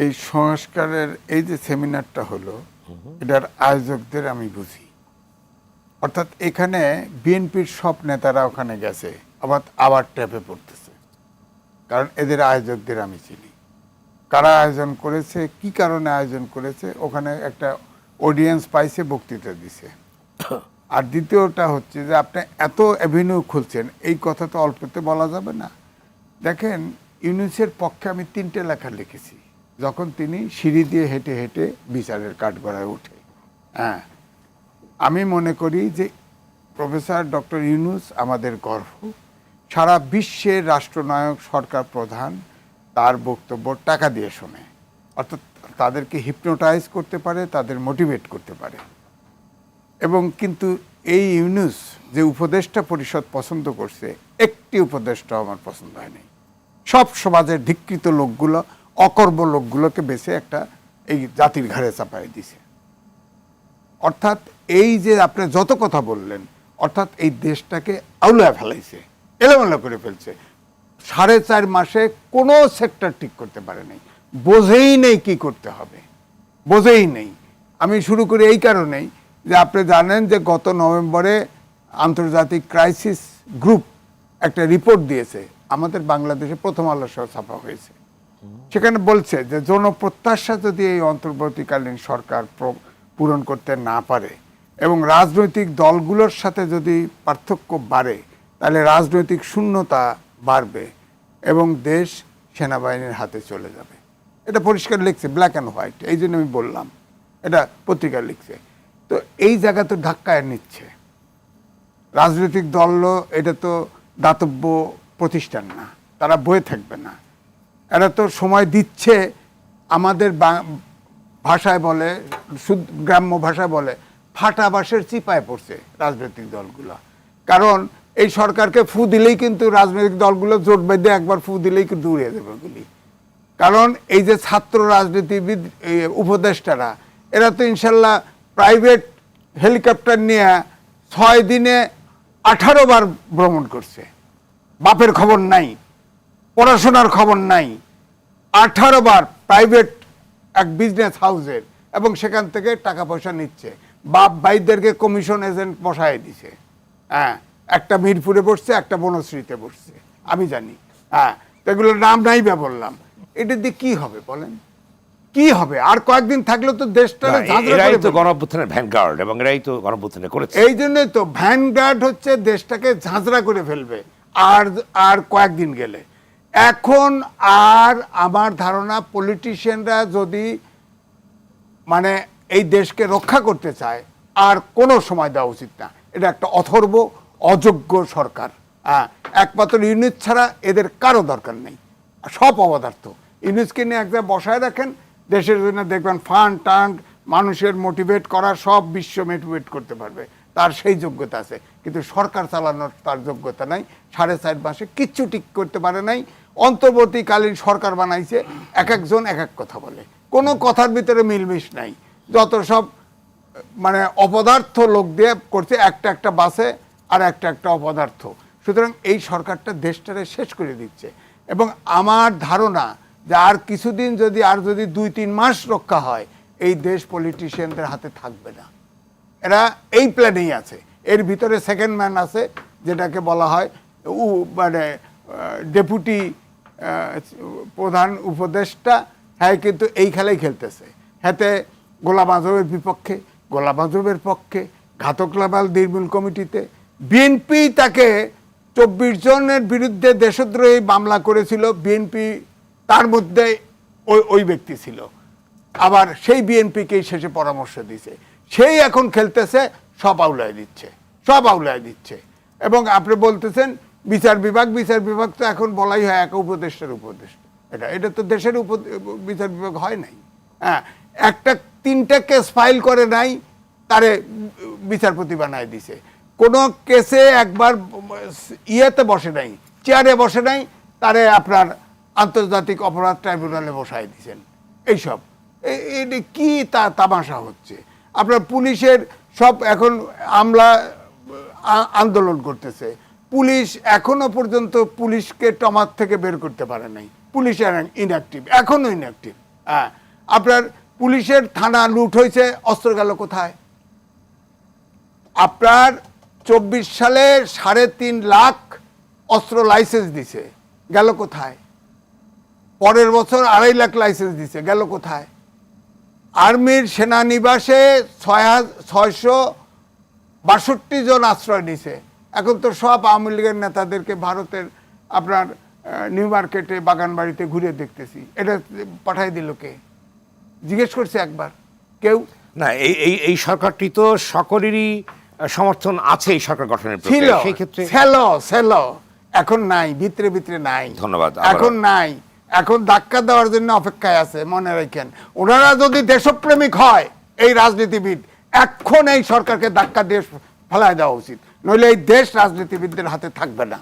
এই সংস্কারের এই যে সেমিনারটা হলো এটার আয়োজকদের আমি বুঝি। অর্থাৎ এখানে বিএনপির সব নেতারা ওখানে গেছে আবার আবার ট্যাপে পড়তেছে। কারণ এদের আয়োজকদের আমি চিনি। কারা আয়োজন করেছে কি কারণে আয়োজন করেছে ওখানে একটা অডিয়েন্স পাইছে বক্তৃতা দিছে। আর দ্বিতীয়টা হচ্ছে যে আপনি এত অ্যাভিনিউ খুলছেন এই কথা তো অল্পতে বলা যাবে না। দেখেন ইউনিসের পক্ষে আমি তিনটে লেখা লিখেছি। যখন তিনি সিঁড়ি দিয়ে হেঁটে হেঁটে বিচারের কাঠগড়ায় ওঠে। হ্যাঁ। আমি মনে করি যে প্রফেসর ডক্টর ইউনুস আমাদের গর্ব। সারা বিশ্বের রাষ্ট্রনায়ক সরকার প্রধান তার বক্তব্য টাকা দিয়ে শোনে। অর্থাৎ তাদেরকে হিপনোটাইজ করতে পারে, তাদের মোটিভেট করতে পারে। এবং কিন্তু এই ইউনুস যে উপদেষ্টা পরিষদ পছন্দ করছে, একটি উপদেষ্টা আমার পছন্দ হয়নি। সব সমাজের ধিকৃত লোকগুলো অকর্ম লোকগুলোকে বেছে একটা এই জাতির ঘাড়ে চাপাই দিছে। অর্থাৎ এই যে আপনি যত কথা বললেন, অর্থাৎ এই দেশটাকে আউলায় ফেলাইছে, এলোমেলো করে ফেলছে। সাড়ে চার মাসে কোনো সেক্টর ঠিক করতে পারে নাই। বোঝেই নেই কি করতে হবে। বোঝেই নেই। আমি শুরু করি এই কারণেই যে আপনি জানেন যে গত নভেম্বরে আন্তর্জাতিক ক্রাইসিস গ্রুপ একটা রিপোর্ট দিয়েছে। আমাদের বাংলাদেশে প্রথম আলো ছাপা হয়েছে। সেখানে বলছে যে জনপ্রত্যাশা যদি এই অন্তর্বর্তীকালীন সরকার পূরণ করতে না পারে এবং রাজনৈতিক দলগুলোর সাথে যদি পার্থক্য বাড়ে, তাহলে রাজনৈতিক শূন্যতা বাড়বে এবং দেশ সেনাবাহিনীর হাতে চলে যাবে। এটা পরিষ্কার লিখছে ব্ল্যাক অ্যান্ড হোয়াইট এই জন্য আমি বললাম। এটা পত্রিকা লিখছে। তো এই জায়গা তো ধাক্কায় নিচ্ছে। রাজনৈতিক দল এটা তো দাতব্য প্রতিষ্ঠান না, তারা বয়ে থাকবে না। এরা তো সময় দিচ্ছে আমাদের ভাষায় বলে গ্রাম্য ভাষায় বলে, ফাটা বাসের চিপায় পড়ছে রাজনৈতিক দলগুলো। কারণ এই সরকারকে ফু দিলেই কিন্তু রাজনৈতিক দলগুলো জোট বেঁধে একবার ফু দিলেই কিন্তু উড়িয়ে দেবে ওগুলি কারণ এই যে ছাত্র রাজনীতিবিদ উপদেষ্টারা, এরা তো ইনশাল্লাহ প্রাইভেট হেলিকপ্টার নিয়ে ছয় দিনে আঠারো বার ভ্রমণ করছে। বাপের খবর নাই। পড়াশোনার খবর নাই। আঠারো বার প্রাইভেট এক বিজনেস হাউসের এবং সেখান থেকে টাকা পয়সা নিচ্ছে। বাপ ভাইদেরকে কমিশন এজেন্ট বসায় দিছে। হ্যাঁ একটা মিরপুরে বসছে একটা বনশ্রীতে বসছে। আমি জানি। হ্যাঁ তো এগুলোর নাম নাই বা বললাম। এটা দিয়ে কি হবে বলেন? কি হবে? আর কয়েকদিন থাকলে তো দেশটা না, এ- এরাই তো গণঅভ্যুত্থানের ভ্যানগার্ড এবং এরাই তো গণঅভ্যুত্থানে করেছে। এই জন্যই তো ভ্যানগার্ড হচ্ছে দেশটাকে ঝাঁঝরা করে ফেলবে। আর আর কয়েকদিন গেলে। এখন আর আমার ধারণা পলিটিশিয়ানরা যদি মানে এই দেশকে রক্ষা করতে চায়, আর কোনো সময় দেওয়া উচিত না। এটা একটা অথর্ব, অযোগ্য সরকার। হ্যাঁ একমাত্র ইউনিট ছাড়া এদের কারও দরকার নেই। সব অপদার্থ ইউনিটকে নিয়ে একটা বসায় রাখেন, দেশের জন্য দেখবেন ফান্ড টান্ড মানুষের মোটিভেট করা সব বিশ্ব মোটিভেট করতে পারবে। তার সেই যোগ্যতা আছে। কিন্তু সরকার চালানোর তার যোগ্যতা নাই, সাড়ে চার মাসে কিচ্ছু ঠিক করতে পারে নাই। অন্তর্বর্তীকালীন সরকার বানাইছে, এক একজন এক এক কথা বলে। কোনো কথার ভিতরে মিলমিশ নাই। যত সব মানে অপদার্থ লোক দিয়ে করছে, একটা একটা বাসে আর একটা একটা অপদার্থ। সুতরাং এই সরকারটা দেশটারে শেষ করে দিচ্ছে। এবং আমার ধারণা যে আর কিছুদিন যদি, আর যদি দুই তিন মাস রক্ষা হয়, এই দেশ পলিটিশিয়ানদের হাতে থাকবে না। এরা এই প্ল্যানেই আছে। এর ভিতরে সেকেন্ড ম্যান আছে, যেটাকে বলা হয়, উ মানে ডেপুটি প্রধান উপদেষ্টা হ্যাঁ কিন্তু এই খেলাই খেলতেছে। হাতে গোলাম আজমের বিপক্ষে গোলাম আজমের পক্ষে, ঘাতক লাবাল নির্মূল কমিটিতে। বিএনপি তাকে চব্বিশ জনের বিরুদ্ধে দেশদ্রোহী মামলা করেছিল। বিএনপি তার মধ্যে ওই ওই ব্যক্তি ছিল। আবার সেই বিএনপিকেই শেষে পরামর্শ দিছে সেই এখন খেলতেছে, সব আউলায় দিচ্ছে, সব আউলায় দিচ্ছে। এবং আপনি বলতেছেন, বিচার বিভাগ বিচার বিভাগ তো এখন বলাই হয় এক উপদেষ্টার উপদেশ এটা এটা তো দেশের উপ, বিচার বিভাগ হয় নাই। হ্যাঁ একটা, তিনটা কেস ফাইল করে নাই, তারে বিচারপতি বানায় দিছে। কোনো কেসে একবার ইয়েতে বসে নাই, চেয়ারে বসে নাই, তারে আপনার আন্তর্জাতিক অপরাধ ট্রাইব্যুনালে বসায় দিছেন। এইসব। এটা কি তা তামাশা হচ্ছে? আপনার পুলিশের সব এখন আমলা আন্দোলন করতেছে। পুলিশ এখনও পর্যন্ত পুলিশকে টমার থেকে বের করতে পারে নাই। পুলিশ ইনঅ্যাক্টিভ এখনও ইনঅ্যাক্টিভ হ্যাঁ আপনার পুলিশের থানা লুট হয়েছে, অস্ত্র গেল কোথায়? আপনার চব্বিশ সালে সাড়ে তিন লাখ অস্ত্র লাইসেন্স দিছে, গেল কোথায়? পরের বছর আড়াই লাখ লাইসেন্স দিছে, গেল কোথায়? আর্মির সেনানিবাসে ছয় ছয়শো বাষট্টি জন আশ্রয় নিছে। এখন তো সব আওয়ামী লীগের নেতাদেরকে ভারতের আপনার নিউ মার্কেটে বাগান বাড়িতে ঘুরে দেখতেছি। এটা পাঠাই দিল কে? জিজ্ঞেস করছে একবার। কেউ? না এই এই এই সরকারটি তো সকলেরই সমর্থন আছে এই সরকার গঠনের ছিল। সেই ক্ষেত্রে এখন নাই ভিতরে ভিতরে নাই। ধন্যবাদ, এখন নাই। এখন ধাক্কা দেওয়ার জন্য অপেক্ষায় আছে, মনে রাখেন। ওনারা যদি দেশপ্রেমিক হয়, এই রাজনীতিবিদ এখন এই সরকারকে ধাক্কা দিয়ে ফেলায় দেওয়া উচিত। নইলে এই দেশ রাজনীতিবিদদের হাতে থাকবে না।